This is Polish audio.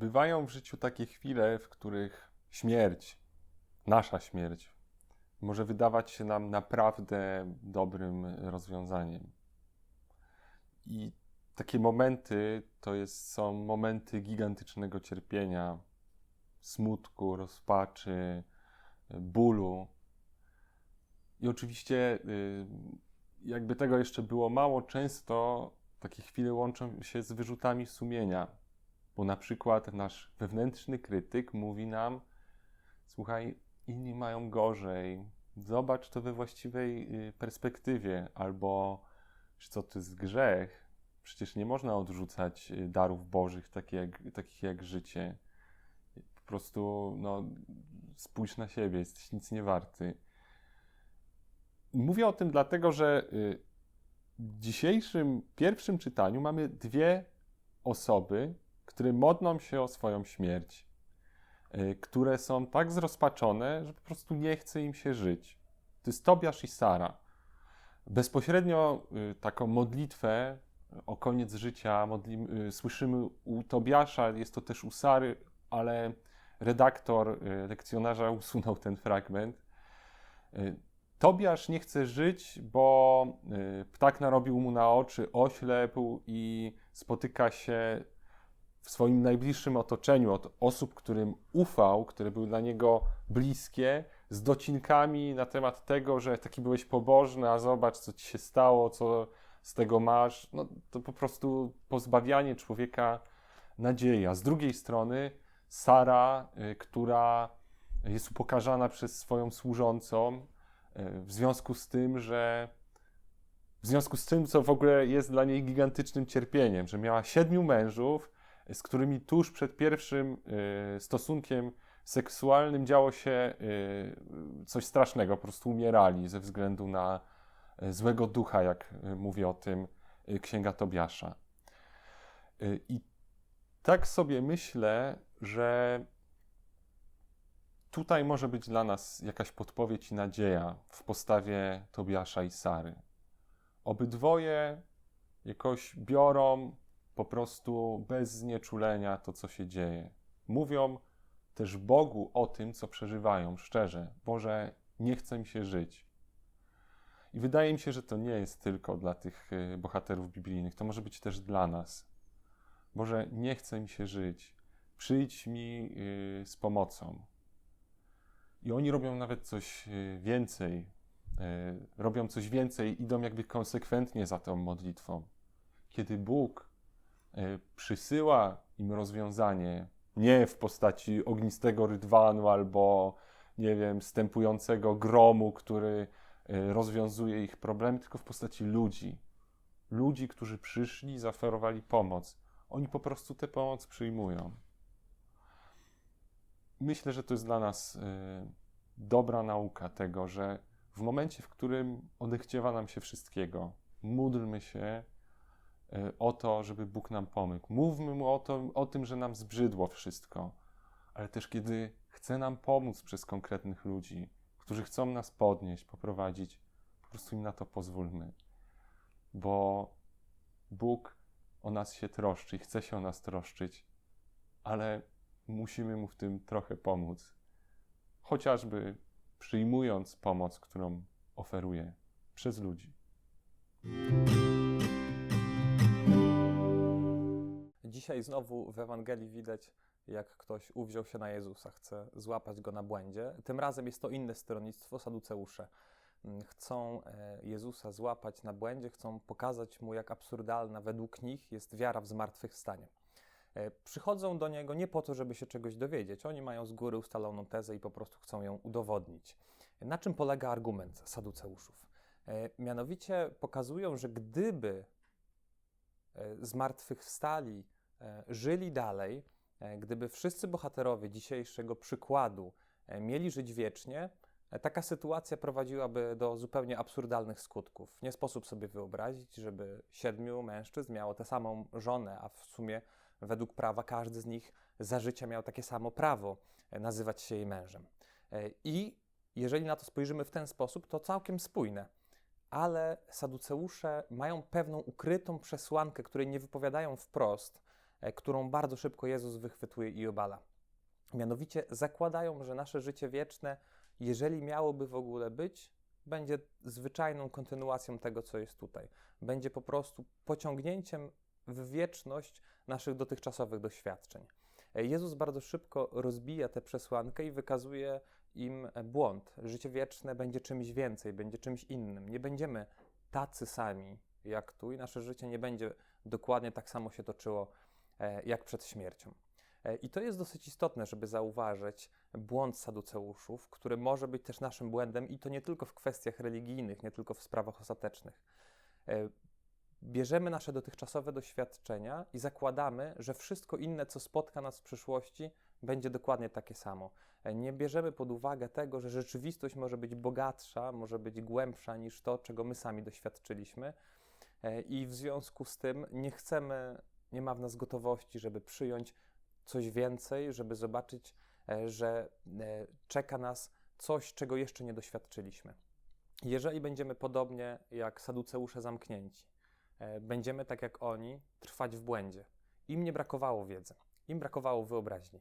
Bywają w życiu takie chwile, w których śmierć, nasza śmierć, może wydawać się nam naprawdę dobrym rozwiązaniem. I takie momenty to jest, są momenty gigantycznego cierpienia, smutku, rozpaczy, bólu. I oczywiście, y, jakby tego jeszcze było mało, często takie chwile łączą się z wyrzutami sumienia, bo na przykład nasz wewnętrzny krytyk mówi nam: Słuchaj, inni mają gorzej, zobacz to we właściwej y, perspektywie, albo co to jest grzech, przecież nie można odrzucać y, darów bożych, takich jak, takich jak życie. Po prostu, no, spójrz na siebie, jesteś nic nie warty. Mówię o tym dlatego, że y, w dzisiejszym pierwszym czytaniu mamy dwie osoby, które modlą się o swoją śmierć, y, które są tak zrozpaczone, że po prostu nie chce im się żyć. To jest Tobiasz i Sara. Bezpośrednio y, taką modlitwę o koniec życia modli, słyszymy u Tobiasza, jest to też u Sary, ale redaktor lekcjonarza usunął ten fragment. Tobiasz nie chce żyć, bo y, ptak narobił mu na oczy, oślepł i spotyka się w swoim najbliższym otoczeniu od osób, którym ufał, które były dla niego bliskie, z docinkami na temat tego, że taki byłeś pobożny, a zobacz, co ci się stało, co z tego masz. No, to po prostu pozbawianie człowieka nadziei. A z drugiej strony Sara, y, która jest upokarzana przez swoją służącą, E, w związku z tym, że w związku z tym, co w ogóle jest dla niej gigantycznym cierpieniem, że miała siedmiu mężów, z którymi tuż przed pierwszym e, stosunkiem seksualnym działo się e, coś strasznego, po prostu umierali ze względu na złego ducha, jak mówi o tym księga Tobiasza. I tak sobie myślę, że Tutaj może być dla nas jakaś podpowiedź i nadzieja w postawie Tobiasza i Sary. Obydwoje jakoś biorą po prostu bez znieczulenia to, co się dzieje. Mówią też Bogu o tym, co przeżywają, szczerze. Boże, nie chce mi się żyć. I wydaje mi się, że to nie jest tylko dla tych y, bohaterów biblijnych, to może być też dla nas. Boże, nie chce mi się żyć. Przyjdź mi y, z pomocą. I oni robią nawet coś e, więcej. Robią coś więcej, idą jakby konsekwentnie za tą modlitwą. Kiedy Bóg przysyła im rozwiązanie, nie w postaci ognistego rydwanu albo, nie wiem, stępującego gromu, który rozwiązuje ich problemy, tylko w postaci ludzi. Ludzi, którzy przyszli, zaoferowali pomoc. Oni po prostu tę pomoc przyjmują myślę, że to jest dla nas y, dobra nauka tego, że w momencie, w którym odechciewa nam się wszystkiego, módlmy się o to, żeby Bóg nam pomógł. Mówmy mu o, to, o tym, że nam zbrzydło wszystko, ale też kiedy chce nam pomóc przez konkretnych ludzi, którzy chcą nas podnieść, poprowadzić, po prostu im na to pozwólmy. Bo Bóg o nas się troszczy i chce się o nas troszczyć, ale musimy mu w tym trochę pomóc. Chociażby przyjmując pomoc, którą oferuje przez ludzi. Dzisiaj znowu w Ewangelii widać, jak ktoś uwziął się na Jezusa, chce złapać go na błędzie. Tym razem jest to inne stronnictwo, saduceusze. Chcą e, Jezusa złapać na błędzie, chcą pokazać mu, jak absurdalna według nich jest wiara w zmartwychwstanie. E, przychodzą do niego nie po to, żeby się czegoś dowiedzieć. Oni mają z góry ustaloną tezę i po prostu chcą ją udowodnić. Na czym polega argument saduceuszów? E, mianowicie pokazują, że gdyby zmartwychwstali, żyli dalej, gdyby wszyscy bohaterowie dzisiejszego przykładu mieli żyć wiecznie, taka sytuacja prowadziłaby do zupełnie absurdalnych skutków. Nie sposób sobie wyobrazić, żeby siedmiu mężczyzn miało tę samą żonę, a w sumie według prawa każdy z nich za życia miał takie samo prawo e, nazywać się jej mężem. E, I jeżeli na to spojrzymy w ten sposób, to całkiem spójne. Ale saduceusze mają pewną ukrytą przesłankę, której nie wypowiadają wprost, e, którą bardzo szybko Jezus wychwytuje i obala. Mianowicie zakładają, że nasze życie wieczne, jeżeli miałoby w ogóle być, będzie zwyczajną kontynuacją tego, co jest tutaj. Będzie po prostu pociągnięciem w wieczność naszych dotychczasowych doświadczeń. E, Jezus bardzo szybko rozbija tę przesłankę i wykazuje im e, błąd. Życie wieczne będzie czymś więcej, będzie czymś innym. Nie będziemy tacy sami jak tu i nasze życie nie będzie dokładnie tak samo się toczyło e, jak przed śmiercią. E, I to jest dosyć istotne, żeby zauważyć błąd saduceuszów, który może być też naszym błędem i to nie tylko w kwestiach religijnych, nie tylko w sprawach ostatecznych. E, Bierzemy nasze dotychczasowe doświadczenia i zakładamy, że wszystko inne, co spotka nas w przyszłości, będzie dokładnie takie samo. E, Nie bierzemy pod uwagę tego, że rzeczywistość może być bogatsza, może być głębsza niż to, czego my sami doświadczyliśmy. E, I w związku z tym nie chcemy, nie ma w nas gotowości, żeby przyjąć coś więcej, żeby zobaczyć, e, że e, czeka nas coś, czego jeszcze nie doświadczyliśmy. Jeżeli będziemy podobnie jak saduceusze zamknięci, e, będziemy tak jak oni trwać w błędzie. Im nie brakowało wiedzy, im brakowało wyobraźni.